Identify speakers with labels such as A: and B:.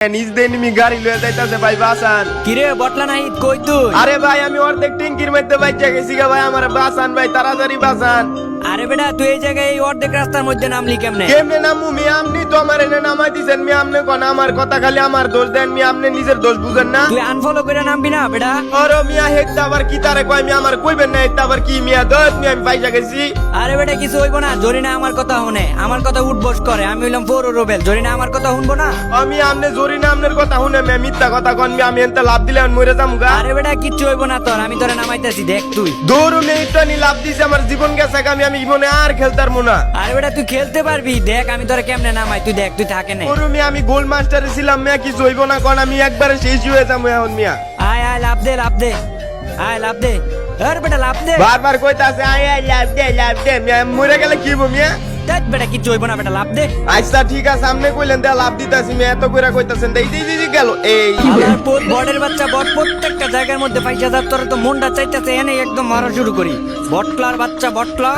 A: নিজ গাড়ি লয়ে যাইতাছে ভাই বাসান।
B: কিরে বটলা নাই কই তুই?
A: আরে ভাই আমি অর্ধেক টিঙ্কির মধ্যে বাইচা গেছি গা ভাই আমার বাসান ভাই তাড়াতাড়ি বাসান।
B: আরে বেটা তুই এই জায়গায় এই অর্ধেক রাস্তার মধ্যে নামলি কেমনে?
A: কেমনে নামু? মি আমনি তো আমার এনে নামাই দিছেন। মি আমনে কোন আমার কথা খালি আমার দোষ দেন। মি আমনে নিজের দোষ বুঝেন না।
B: তুই আনফলো করে নামবি না বেটা।
A: ওরে মিয়া হেডটা আবার কি তারে কয়? মি আমার কইবেন না হেডটা আবার কি মিয়া দোষ মি আমি পাইসা গেছি।
B: আরে বেটা কিছু হইব না জরিনা আমার কথা শুনে। আমার কথা উঠবস করে। আমি হইলাম পৌর রোবেল জরিনা আমার কথা শুনব না?
A: আমি আমনে জরি না আমনের কথা শুনে মি মিথ্যা কথা কন। মি আমি এনতে লাভ দিলে আমি মরে যামু গা।
B: আরে বেটা কিচ্ছু হইব না তোর। আমি তোরে নামাইতেছি দেখ তুই।
A: দৌড়ু নেই তো নি লাভ দিছে আমার জীবন গেছে আমি আমি জীবনে আর খেলতার মুনা
B: আরে বেটা তুই খেলতে পারবি। দেখ আমি তোরে কেমনে নামাই। তুই দেখ তুই থাকে না।
A: ওরে মিয়া আমি গোল্ড মাস্টারে ছিলাম মিয়া কিছু হইব না কোন আমি একবারে শেষ হয়ে যাব এখন মিয়া।
B: আয় আয় লাভ দে লাভ দে। আয় লাভ দে। আরে বেটা লাভ দে।
A: বারবার কইতাছে আয় আয় লাভ দে লাভ দে মিয়া। মরে গেলে কি মিয়া?
B: দেখ বেটা কিচ্ছু হইব না বেটা লাভ দে।
A: আচ্ছা ঠিক আছে সামনে কইলেন দে লাভ দিতাছি মিয়া এত কইরা কইতাছেন দেই দেই দেই গেল এই।
B: আমার পোত বটের বাচ্চা বট প্রত্যেকটা জায়গার মধ্যে পাইছা তোর তো মনটা চাইতেছে এনে একদম মারা শুরু করি। বটলার বাচ্চা বটলা।